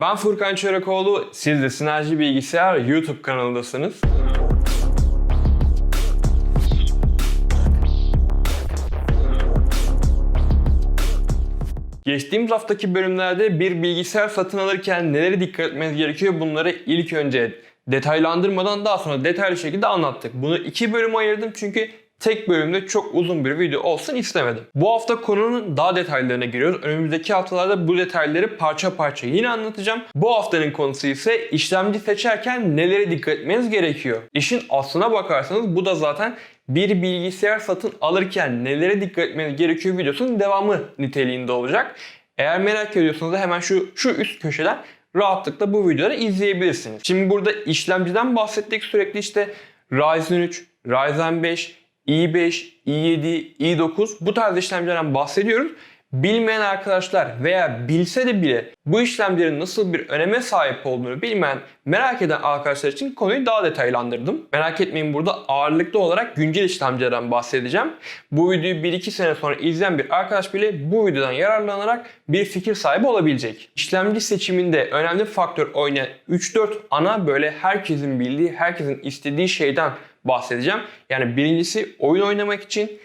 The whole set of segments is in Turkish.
Ben Furkan Çorakoğlu, siz de Sinerji Bilgisayar YouTube kanalındasınız. Geçtiğimiz haftaki bölümlerde bir bilgisayar satın alırken nelere dikkat etmeniz gerekiyor bunları ilk önce detaylandırmadan daha sonra detaylı şekilde anlattık. Bunu iki bölüme ayırdım çünkü tek bölümde çok uzun bir video olsun istemedim. Bu hafta konunun daha detaylarına giriyoruz. Önümüzdeki haftalarda bu detayları parça parça yine anlatacağım. Bu haftanın konusu ise işlemci seçerken nelere dikkat etmeniz gerekiyor. İşin aslına bakarsanız bu da zaten bir bilgisayar satın alırken nelere dikkat etmeniz gerekiyor videosunun devamı niteliğinde olacak. Eğer merak ediyorsanız da hemen şu şu üst köşeden rahatlıkla bu videoları izleyebilirsiniz. Şimdi burada işlemciden bahsettik sürekli işte Ryzen 3, Ryzen 5, i5, i7, i9 bu tarz işlemcilerden bahsediyoruz. Bilmeyen arkadaşlar veya bilse de bile bu işlemcilerin nasıl bir öneme sahip olduğunu bilmeyen, merak eden arkadaşlar için konuyu daha detaylandırdım. Merak etmeyin burada ağırlıklı olarak güncel işlemcilerden bahsedeceğim. Bu videoyu 1-2 sene sonra izleyen bir arkadaş bile bu videodan yararlanarak bir fikir sahibi olabilecek. İşlemci seçiminde önemli faktör oynayan 3-4 ana böyle herkesin bildiği, herkesin istediği şeyden bahsedeceğim. Yani birincisi oyun oynamak için,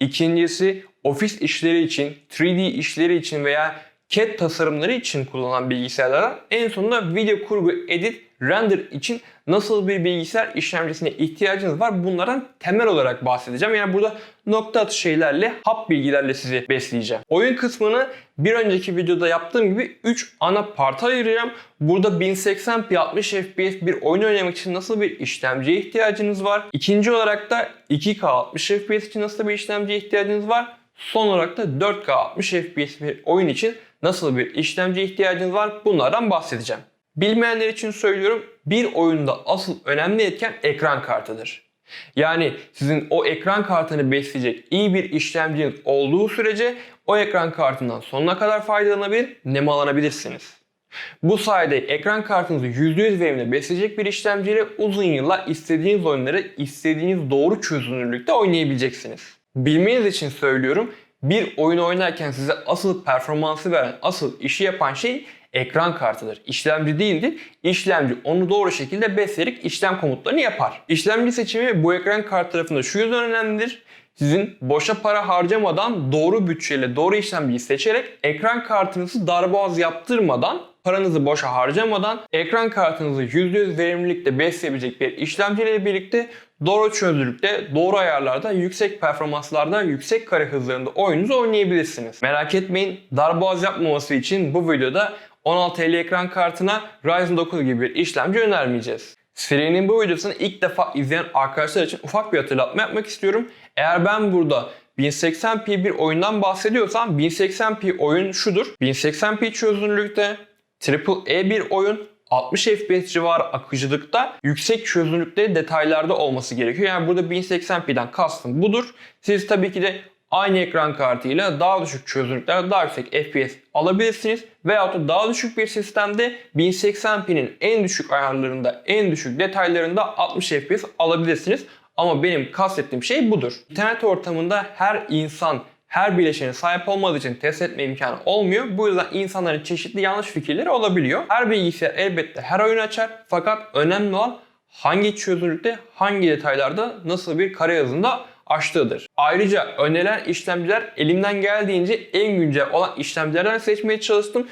ikincisi ofis işleri için, 3D işleri için veya CAD tasarımları için kullanılan bilgisayarlara en sonunda video kurgu, edit, render için nasıl bir bilgisayar işlemcisine ihtiyacınız var bunlardan temel olarak bahsedeceğim. Yani burada nokta atışı şeylerle, hap bilgilerle sizi besleyeceğim. Oyun kısmını bir önceki videoda yaptığım gibi 3 ana parta ayıracağım. Burada 1080p 60 fps bir oyun oynamak için nasıl bir işlemciye ihtiyacınız var? İkinci olarak da 2K 60 fps için nasıl bir işlemciye ihtiyacınız var? Son olarak da 4K 60 FPS bir oyun için nasıl bir işlemci ihtiyacınız var bunlardan bahsedeceğim. Bilmeyenler için söylüyorum bir oyunda asıl önemli etken ekran kartıdır. Yani sizin o ekran kartını besleyecek iyi bir işlemciniz olduğu sürece o ekran kartından sonuna kadar faydalanabilir, nemalanabilirsiniz. Bu sayede ekran kartınızı %100 verimle besleyecek bir işlemciyle uzun yıllar istediğiniz oyunları istediğiniz doğru çözünürlükte oynayabileceksiniz. Bilmeniz için söylüyorum. Bir oyun oynarken size asıl performansı veren, asıl işi yapan şey ekran kartıdır. İşlemci değildir. İşlemci onu doğru şekilde besleyerek işlem komutlarını yapar. İşlemci seçimi bu ekran kartı tarafında şu yüzden önemlidir. Sizin boşa para harcamadan doğru bütçeyle doğru işlemciyi seçerek ekran kartınızı darboğaz yaptırmadan paranızı boşa harcamadan ekran kartınızı %100 verimlilikte besleyebilecek bir işlemciyle birlikte doğru çözünürlükte, doğru ayarlarda, yüksek performanslarda, yüksek kare hızlarında oyununuzu oynayabilirsiniz. Merak etmeyin darboğaz yapmaması için bu videoda 1650 ekran kartına Ryzen 9 gibi bir işlemci önermeyeceğiz. Serinin bu videosunu ilk defa izleyen arkadaşlar için ufak bir hatırlatma yapmak istiyorum. Eğer ben burada 1080p bir oyundan bahsediyorsam 1080p oyun şudur. 1080p çözünürlükte AAA bir oyun 60 FPS civarı akıcılıkta yüksek çözünürlükte detaylarda olması gerekiyor. Yani burada 1080p'den kastım budur. Siz tabii ki de aynı ekran kartıyla daha düşük çözünürlüklerde daha yüksek FPS alabilirsiniz. Veyahut da daha düşük bir sistemde 1080p'nin en düşük ayarlarında, en düşük detaylarında 60 FPS alabilirsiniz. Ama benim kastettiğim şey budur. İnternet ortamında her insan her bileşene sahip olmadığı için test etme imkanı olmuyor. Bu yüzden insanların çeşitli yanlış fikirleri olabiliyor. Her bilgisayar elbette her oyun açar. Fakat önemli olan hangi çözünürlükte, hangi detaylarda, nasıl bir kare hızında açtığıdır. Ayrıca önerilen işlemciler elimden geldiğince en güncel olan işlemcilerden seçmeye çalıştım.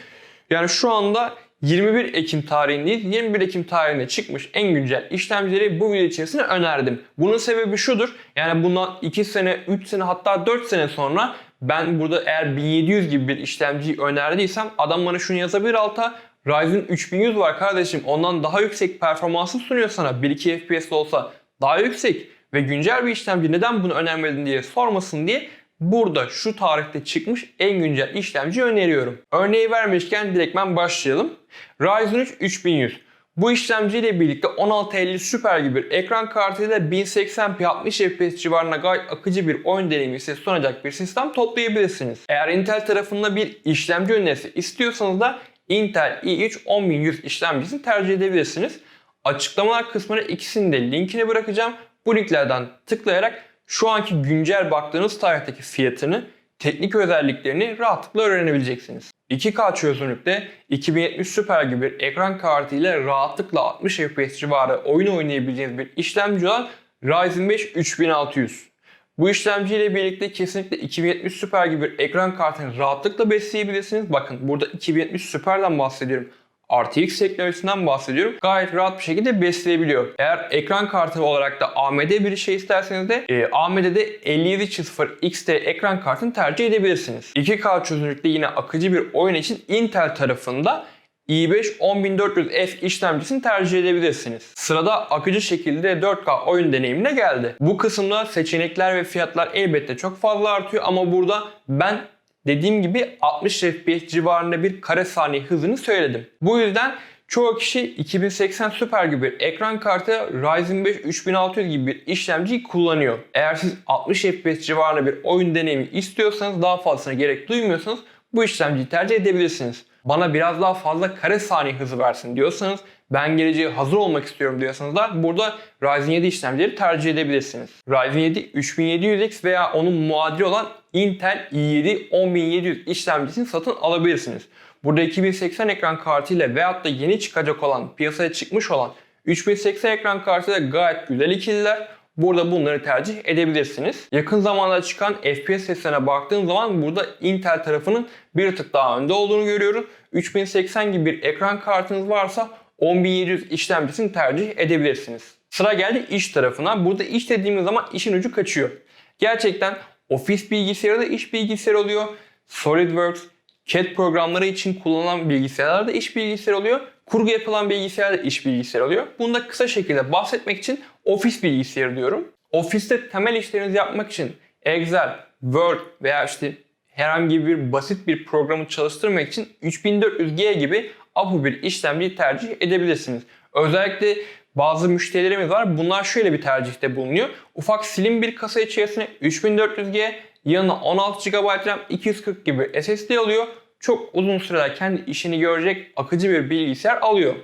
Yani şu anda 21 Ekim tarihindeyiz. 21 Ekim tarihinde çıkmış en güncel işlemcileri bu video içerisinde önerdim. Bunun sebebi şudur. Yani bundan 2 sene, 3 sene hatta 4 sene sonra ben burada eğer 1700 gibi bir işlemciyi önerdiysem adam bana şunu yazabilir alta. Ryzen 3100 var kardeşim ondan daha yüksek performansı sunuyor sana. 1-2 FPS olsa daha yüksek ve güncel bir işlemci neden bunu önermedin diye sormasın diye burada şu tarihte çıkmış en güncel işlemci öneriyorum. Örneği vermişken direktmen başlayalım. Ryzen 3 3100. Bu işlemciyle birlikte 1650 Super gibi bir ekran kartıyla 1080p 60 FPS civarına gayet akıcı bir oyun deneyimi size sunacak bir sistem toplayabilirsiniz. Eğer Intel tarafında bir işlemci önerisi istiyorsanız da Intel i3 10100 işlemcisini tercih edebilirsiniz. Açıklamalar kısmına ikisinin de linkini bırakacağım. Bu linklerden tıklayarak şu anki güncel baktığınız tarihteki fiyatını, teknik özelliklerini rahatlıkla öğrenebileceksiniz. 2K çözünürlükte 2070 Super gibi bir ekran kartı ile rahatlıkla 60 FPS civarı oyun oynayabileceğiniz bir işlemci olan Ryzen 5 3600. Bu işlemciyle birlikte kesinlikle 2070 Super gibi bir ekran kartını rahatlıkla besleyebilirsiniz. Bakın burada 2070 Super'dan bahsediyorum. RTX teknolojisinden bahsediyorum. Gayet rahat bir şekilde besleyebiliyor. Eğer ekran kartı olarak da AMD bir şey isterseniz de e, AMD'de 5700 XT ekran kartını tercih edebilirsiniz. 2K çözünürlükte yine akıcı bir oyun için Intel tarafında i5 10400F işlemcisini tercih edebilirsiniz. Sırada akıcı şekilde 4K oyun deneyimine geldi. Bu kısımda seçenekler ve fiyatlar elbette çok fazla artıyor ama burada ben dediğim gibi 60 FPS civarında bir kare saniye hızını söyledim. Bu yüzden çoğu kişi 2080 Super gibi bir ekran kartı Ryzen 5 3600 gibi bir işlemciyi kullanıyor. Eğer siz 60 FPS civarında bir oyun deneyimi istiyorsanız daha fazlasına gerek duymuyorsanız bu işlemciyi tercih edebilirsiniz. Bana biraz daha fazla kare saniye hızı versin diyorsanız ben geleceğe hazır olmak istiyorum diyorsanız da burada Ryzen 7 işlemcileri tercih edebilirsiniz. Ryzen 7 3700X veya onun muadili olan Intel i7 10700 işlemcisini satın alabilirsiniz. Burada 2080 ekran kartıyla veyahut da yeni çıkacak olan, piyasaya çıkmış olan 3080 ekran kartıyla gayet güzel ikililer. Burada bunları tercih edebilirsiniz. Yakın zamanda çıkan FPS seslerine baktığım zaman burada Intel tarafının bir tık daha önde olduğunu görüyoruz. 3080 gibi bir ekran kartınız varsa 10700 işlemcisini tercih edebilirsiniz. Sıra geldi iş tarafına. Burada iş dediğimiz zaman işin ucu kaçıyor. Gerçekten ofis bilgisayarı da iş bilgisayarı oluyor. SolidWorks, CAD programları için kullanılan bilgisayarlar da iş bilgisayarı oluyor. Kurgu yapılan bilgisayar da iş bilgisayarı oluyor. Bunu da kısa şekilde bahsetmek için ofis bilgisayarı diyorum. Ofiste temel işlerinizi yapmak için Excel, Word veya işte herhangi bir basit bir programı çalıştırmak için 3400G gibi APU bir işlemciyi tercih edebilirsiniz. Özellikle bazı müşterilerimiz var. Bunlar şöyle bir tercihte bulunuyor. Ufak slim bir kasa içerisine 3400G, yanına 16 GB RAM, 240 gibi SSD alıyor. Çok uzun süreler kendi işini görecek akıcı bir bilgisayar alıyor.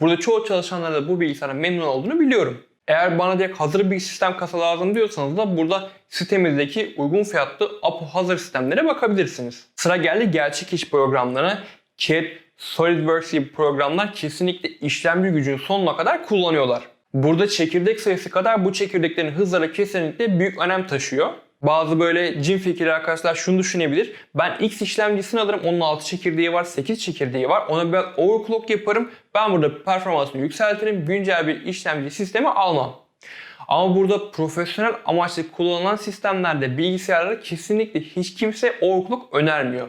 Burada çoğu çalışanlar da bu bilgisayarın memnun olduğunu biliyorum. Eğer bana direkt hazır bir sistem kasa lazım diyorsanız da burada sitemizdeki uygun fiyatlı APU hazır sistemlere bakabilirsiniz. Sıra geldi gerçek iş programlarına. CAD, SolidWorks gibi programlar kesinlikle işlemci gücünün sonuna kadar kullanıyorlar. Burada çekirdek sayısı kadar bu çekirdeklerin hızları kesinlikle büyük önem taşıyor. Bazı böyle cin fikirli arkadaşlar şunu düşünebilir. Ben X işlemcisini alırım. Onun 6 çekirdeği var, 8 çekirdeği var. Ona ben overclock yaparım. Ben burada performansını yükseltirim. Güncel bir işlemci sistemi almam. Ama burada profesyonel amaçlı kullanılan sistemlerde bilgisayarlara kesinlikle hiç kimse overclock önermiyor.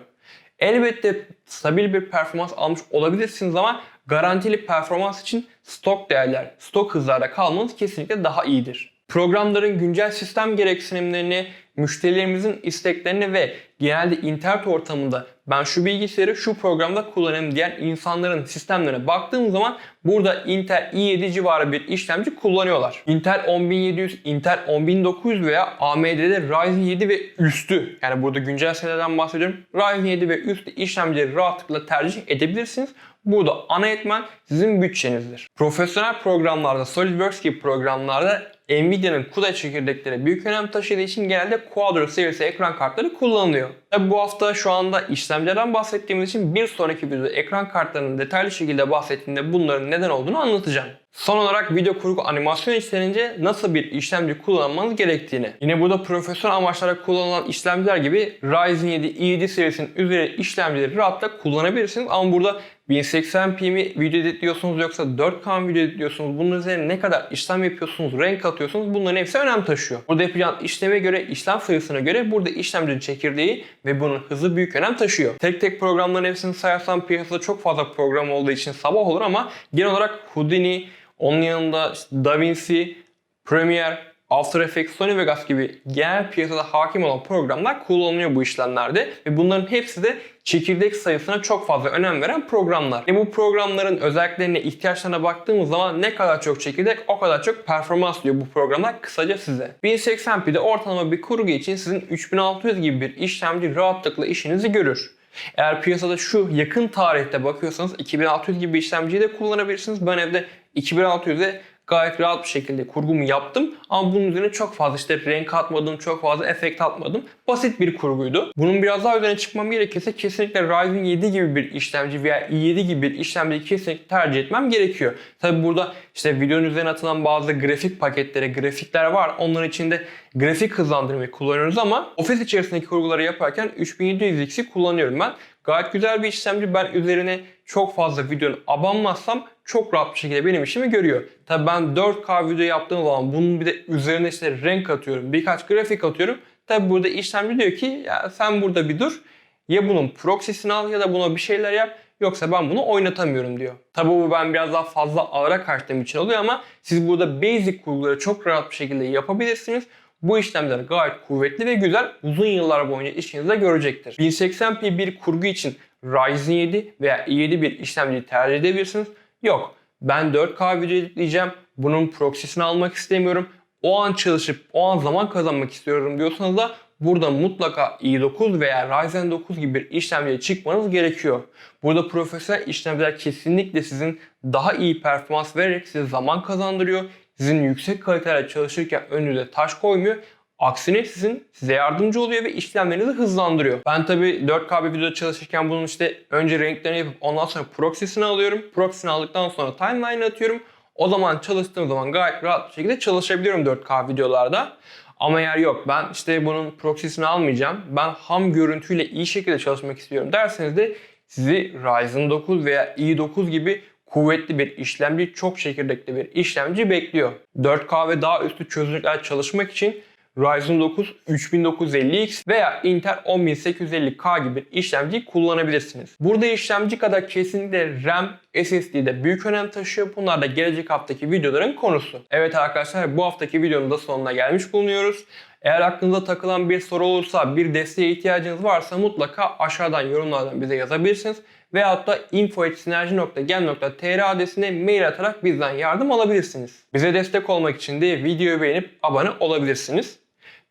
Elbette stabil bir performans almış olabilirsiniz ama garantili performans için stok değerler, stok hızlarda kalmanız kesinlikle daha iyidir. Programların güncel sistem gereksinimlerini, müşterilerimizin isteklerini ve genelde internet ortamında ben şu bilgisayarı şu programda kullanayım diyen insanların sistemlerine baktığım zaman burada Intel i7 civarı bir işlemci kullanıyorlar. Intel 10700, Intel 10900 veya AMD'de Ryzen 7 ve üstü yani burada güncel serilerden bahsediyorum. Ryzen 7 ve üstü işlemcileri rahatlıkla tercih edebilirsiniz. Burada ana etmen sizin bütçenizdir. Profesyonel programlarda, SolidWorks gibi programlarda Nvidia'nın CUDA çekirdekleri büyük önem taşıdığı için genelde Quadro serisi ekran kartları kullanılıyor. Tabi bu hafta şu anda işlemcilerden bahsettiğimiz için bir sonraki videoda ekran kartlarının detaylı şekilde bahsettiğimde bunların neden olduğunu anlatacağım. Son olarak video kurgu animasyon işlenince nasıl bir işlemci kullanmanız gerektiğini. Yine burada profesyonel amaçlara kullanılan işlemciler gibi Ryzen 7 i7 serisinin üzeri işlemcileri rahatlıkla kullanabilirsiniz. Ama burada 1080p mi video editliyorsunuz yoksa 4K mı video editliyorsunuz? Bunun üzerine ne kadar işlem yapıyorsunuz, renk atıyorsunuz bunların hepsi önem taşıyor. Burada yapacağınız işleme göre, işlem sayısına göre burada işlemcinin çekirdeği ve bunun hızı büyük önem taşıyor. Tek tek programların hepsini sayarsam piyasada çok fazla program olduğu için sabah olur ama genel olarak Houdini, onun yanında işte DaVinci, Premiere, After Effects, Sony Vegas gibi genel piyasada hakim olan programlar kullanılıyor bu işlemlerde ve bunların hepsi de çekirdek sayısına çok fazla önem veren programlar. Ve bu programların özelliklerine, ihtiyaçlarına baktığımız zaman ne kadar çok çekirdek o kadar çok performans diyor bu programlar kısaca size. 1080p'de ortalama bir kurgu için sizin 3600 gibi bir işlemci rahatlıkla işinizi görür. Eğer piyasada şu yakın tarihte bakıyorsanız 2600 gibi bir işlemciyi de kullanabilirsiniz. Ben evde 2600'e gayet rahat bir şekilde kurgumu yaptım. Ama bunun üzerine çok fazla işte renk atmadım, çok fazla efekt atmadım. Basit bir kurguydu. Bunun biraz daha üzerine çıkmam gerekirse kesinlikle Ryzen 7 gibi bir işlemci veya i7 gibi bir işlemciyi kesinlikle tercih etmem gerekiyor. Tabi burada işte videonun üzerine atılan bazı grafik paketleri, grafikler var. Onların içinde grafik hızlandırmayı kullanıyoruz ama ofis içerisindeki kurguları yaparken 3700X'i kullanıyorum ben. Gayet güzel bir işlemci. Ben üzerine çok fazla videonun abanmazsam çok rahat bir şekilde benim işimi görüyor. Tabi ben 4K video yaptığım zaman bunun bir de üzerine işte renk atıyorum, birkaç grafik atıyorum. Tabi burada işlemci diyor ki ya sen burada bir dur. Ya bunun proxy'sini al ya da buna bir şeyler yap. Yoksa ben bunu oynatamıyorum diyor. Tabi bu ben biraz daha fazla ağıra kaçtığım için oluyor ama siz burada basic kurguları çok rahat bir şekilde yapabilirsiniz. Bu işlemler gayet kuvvetli ve güzel. Uzun yıllar boyunca işinizde görecektir. 1080p bir kurgu için Ryzen 7 veya i7 bir işlemciyi tercih edebilirsiniz. Yok ben 4K video editleyeceğim. Bunun proxy'sini almak istemiyorum. O an çalışıp o an zaman kazanmak istiyorum diyorsanız da burada mutlaka i9 veya Ryzen 9 gibi bir işlemciye çıkmanız gerekiyor. Burada profesyonel işlemciler kesinlikle sizin daha iyi performans vererek size zaman kazandırıyor. Sizin yüksek kalitelerle çalışırken önünüze taş koymuyor. Aksine sizin size yardımcı oluyor ve işlemlerinizi hızlandırıyor. Ben tabi 4K bir videoda çalışırken bunun işte önce renklerini yapıp ondan sonra proxy'sini alıyorum. Proxy'sini aldıktan sonra timeline atıyorum. O zaman çalıştığım zaman gayet rahat bir şekilde çalışabiliyorum 4K videolarda. Ama eğer yok ben işte bunun proxy'sini almayacağım. Ben ham görüntüyle iyi şekilde çalışmak istiyorum derseniz de sizi Ryzen 9 veya i9 gibi kuvvetli bir işlemci, çok çekirdekli bir işlemci bekliyor. 4K ve daha üstü çözünürlükler çalışmak için Ryzen 9 3950X veya Intel 10850K gibi bir işlemci kullanabilirsiniz. Burada işlemci kadar kesinlikle RAM, SSD de büyük önem taşıyor. Bunlar da gelecek haftaki videoların konusu. Evet arkadaşlar bu haftaki videonun da sonuna gelmiş bulunuyoruz. Eğer aklınıza takılan bir soru olursa, bir desteğe ihtiyacınız varsa mutlaka aşağıdan yorumlardan bize yazabilirsiniz. Veyahut da info.sinerji.gen.tr adresine mail atarak bizden yardım alabilirsiniz. Bize destek olmak için de videoyu beğenip abone olabilirsiniz.